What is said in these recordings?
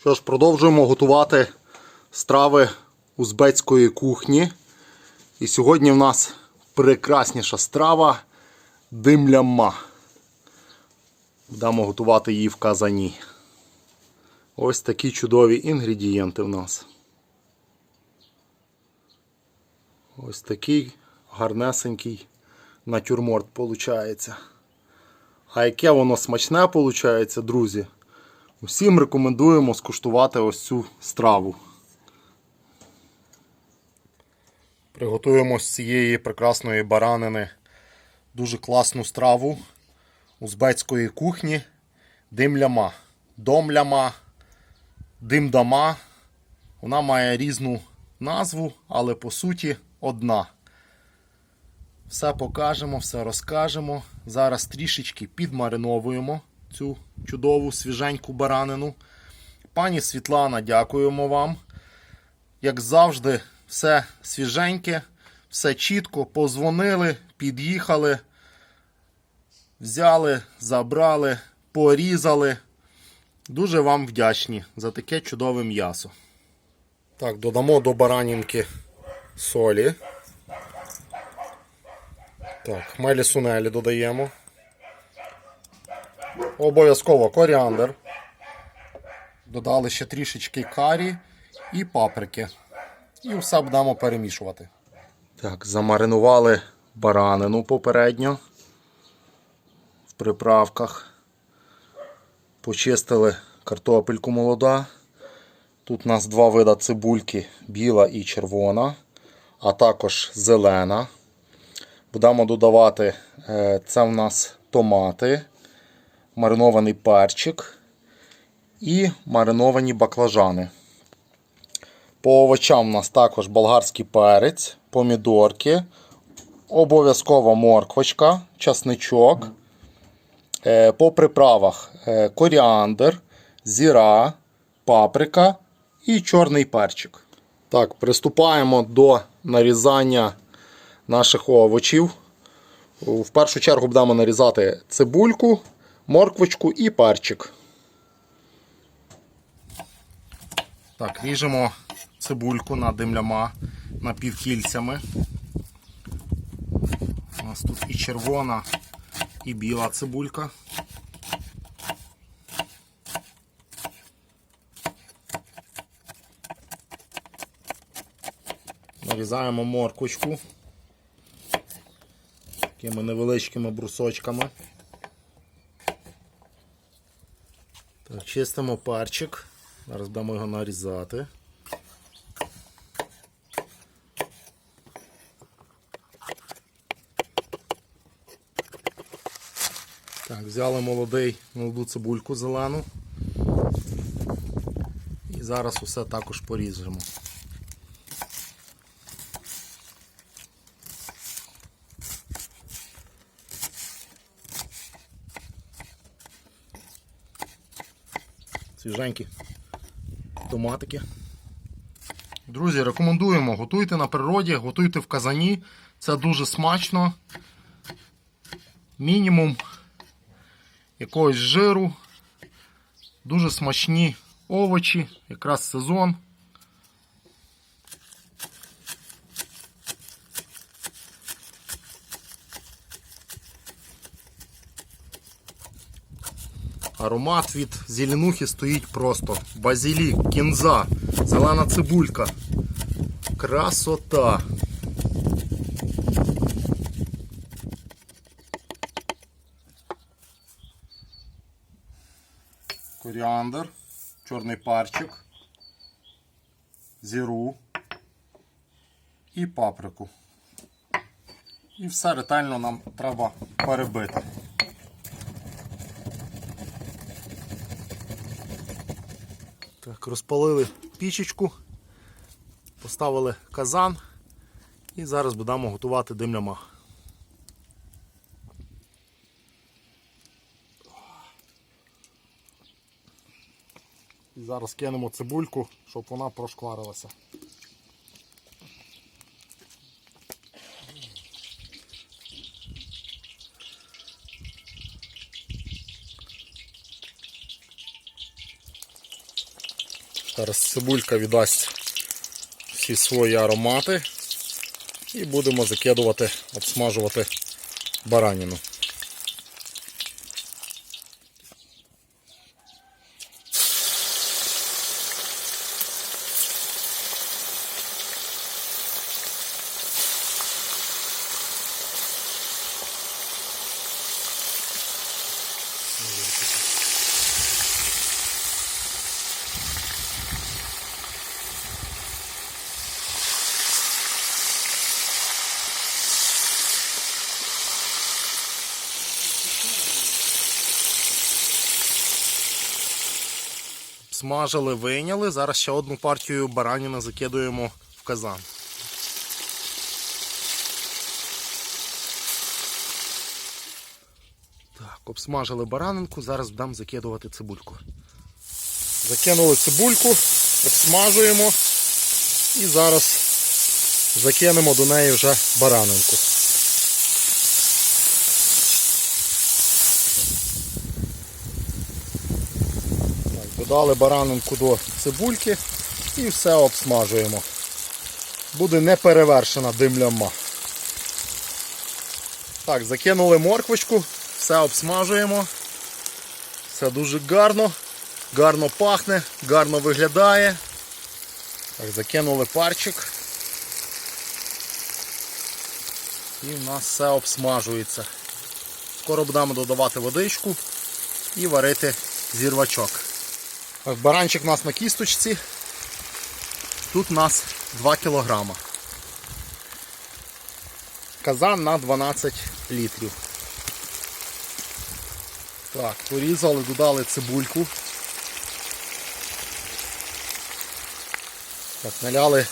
Що ж, продовжуємо готувати страви узбецької кухні. І сьогодні в нас прекрасніша страва димляма. Будемо готувати її в казані. Ось такі чудові інгредієнти в нас. Ось такий гарнесенький натюрморт виходить. А яке воно смачне виходить, друзі. Усім рекомендуємо скуштувати ось цю страву. Приготуємо з цієї прекрасної баранини дуже класну страву узбецької кухні димляма. Домляма, димдама. Вона має різну назву, але по суті одна. Все покажемо, все розкажемо. Зараз трішечки підмариновуємо цю чудову свіженьку баранину. Пані Світлана, дякуємо вам. Як завжди, все свіженьке, все чітко. Позвонили, під'їхали, взяли, забрали, порізали. Дуже вам вдячні за таке чудове м'ясо. Так, додамо до баранінки солі. Так, хмелі сунелі додаємо. Обов'язково коріандр. Додали ще трішечки карі і паприки. І все будемо перемішувати. Так, замаринували баранину попередньо в приправках. Почистили картопельку молода. Тут у нас два вида цибульки біла і червона, а також зелена. Будемо додавати е, це в нас томати, маринований перчик і мариновані баклажани. По овочам у нас також болгарський перець, помідорки, обов'язково морквочка, часничок. Е, По приправах е, коріандр, зіра, паприка і чорний перчик. Так, приступаємо до нарізання наших овочів. В першу чергу будемо нарізати цибульку, морквочку і перчик. Так, ріжемо цибульку на димляма напівкільцями. У нас тут і червона, і біла цибулька. Нарізаємо морквочку такими невеличкими брусочками. Чистимо парчик. Зараз будемо його нарізати. Так, взяли молодий, молоду цибульку зелену. І зараз усе також поріжемо. Свіженькі томатики. Друзі, рекомендуємо, готуйте на природі, готуйте в казані. Це дуже смачно. Мінімум якогось жиру. Дуже смачні овочі, якраз сезон. Аромат від зеленухи стоїть просто. Базилік, кінза, зелена цибулька. Красота. Коріандр, чорний парчик, зіру і паприку. І все ретельно нам треба перебити. Так, розпалили пічечку, поставили казан і зараз будемо готувати димляма. Зараз кинемо цибульку, щоб вона прошкварилася. Зараз цибулька віддасть всі свої аромати. І будемо закидувати, обсмажувати бараніну. Смажили, вийняли. Зараз ще одну партію бараніни закидуємо в казан. Так, обсмажили баранинку, зараз будемо закидувати цибульку. Закинули цибульку, обсмажуємо і зараз закинемо до неї вже баранинку. Додали баранинку до цибульки і все обсмажуємо. Буде неперевершена димляма. Так, закинули морквочку, все обсмажуємо. Все дуже гарно, гарно пахне, гарно виглядає. Так, закинули парчик. І в нас все обсмажується. Скоро будемо додавати водичку і варити зірвачок. Так, Баранчик у нас на кісточці. Тут у нас 2 кілограма. Казан на 12 літрів. Так, порізали, додали цибульку. Так, наляли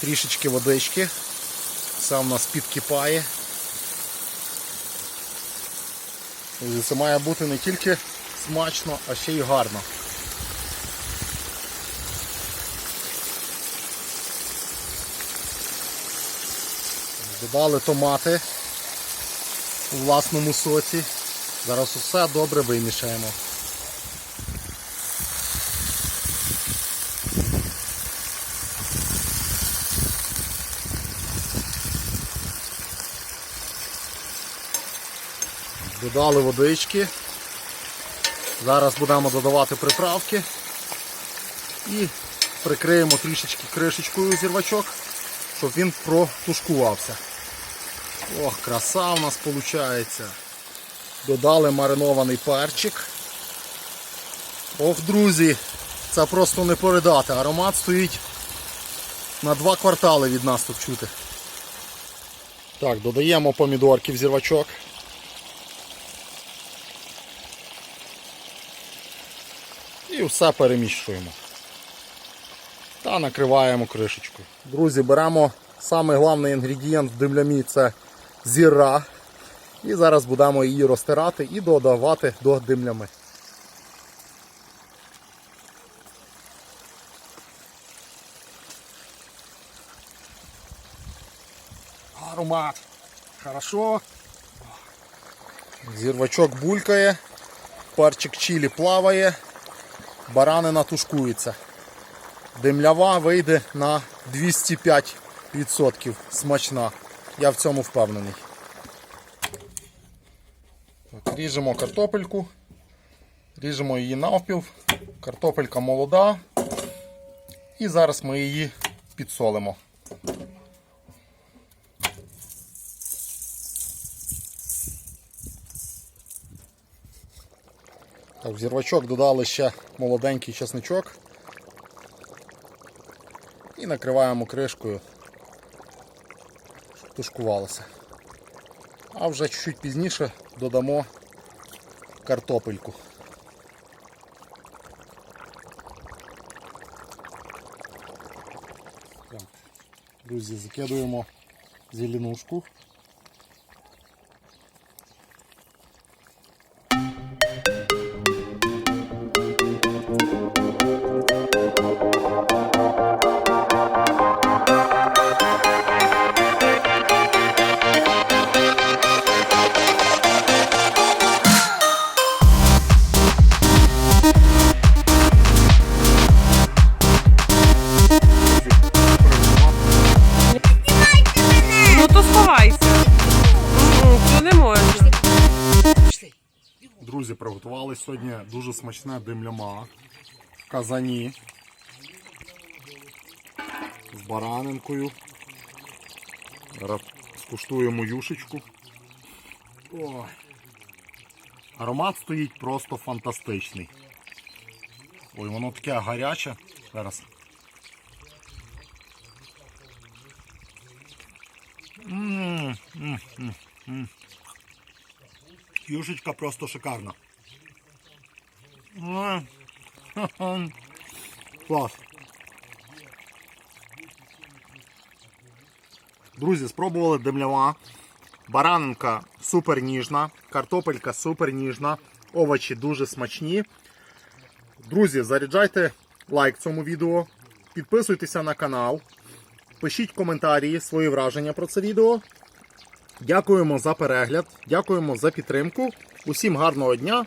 трішечки водички. Все у нас підкипає. Це має бути не тільки смачно, а ще й гарно. Додали томати у власному соці. Зараз усе добре вимішаємо. Додали водички. Зараз будемо додавати приправки і прикриємо трішечки кришечкою зірвачок, щоб він протушкувався. Ох, краса у нас виходить. Додали маринований перчик. Ох, друзі, це просто не передати. Аромат стоїть на два квартали від нас тут чути. Так, додаємо помідорки в зірвачок. І все переміщуємо. Та накриваємо кришечкою. Друзі, беремо самий головний інгредієнт в димлямі це зіра. І зараз будемо її розтирати і додавати до димлями. Аромат. Хорошо. Зірвачок булькає, парчик чилі плаває, баранина тушкується. Димлява вийде на 205% смачна. Я в цьому впевнений. Так, ріжемо картопельку, ріжемо її навпіл. Картопелька молода. І зараз ми її підсолимо. Так, в зірвачок додали ще молоденький чесничок. І накриваємо кришкою, тушкувалося. А вже чуть-чуть пізніше додамо картопельку. Так, друзі, закидуємо зеленушку. Дуже смачне димляма в казані з баранинкою. Зараз скуштуємо юшечку. Ой. Аромат стоїть просто фантастичний. Ой, воно таке гаряче. Зараз. М, м, м, м. Юшечка просто шикарна. Клас. Друзі, спробували демлява. Баранинка супер ніжна, картопелька супер ніжна, овочі дуже смачні. Друзі, заряджайте лайк цьому відео, підписуйтеся на канал, пишіть коментарі, свої враження про це відео. Дякуємо за перегляд, дякуємо за підтримку. Усім гарного дня,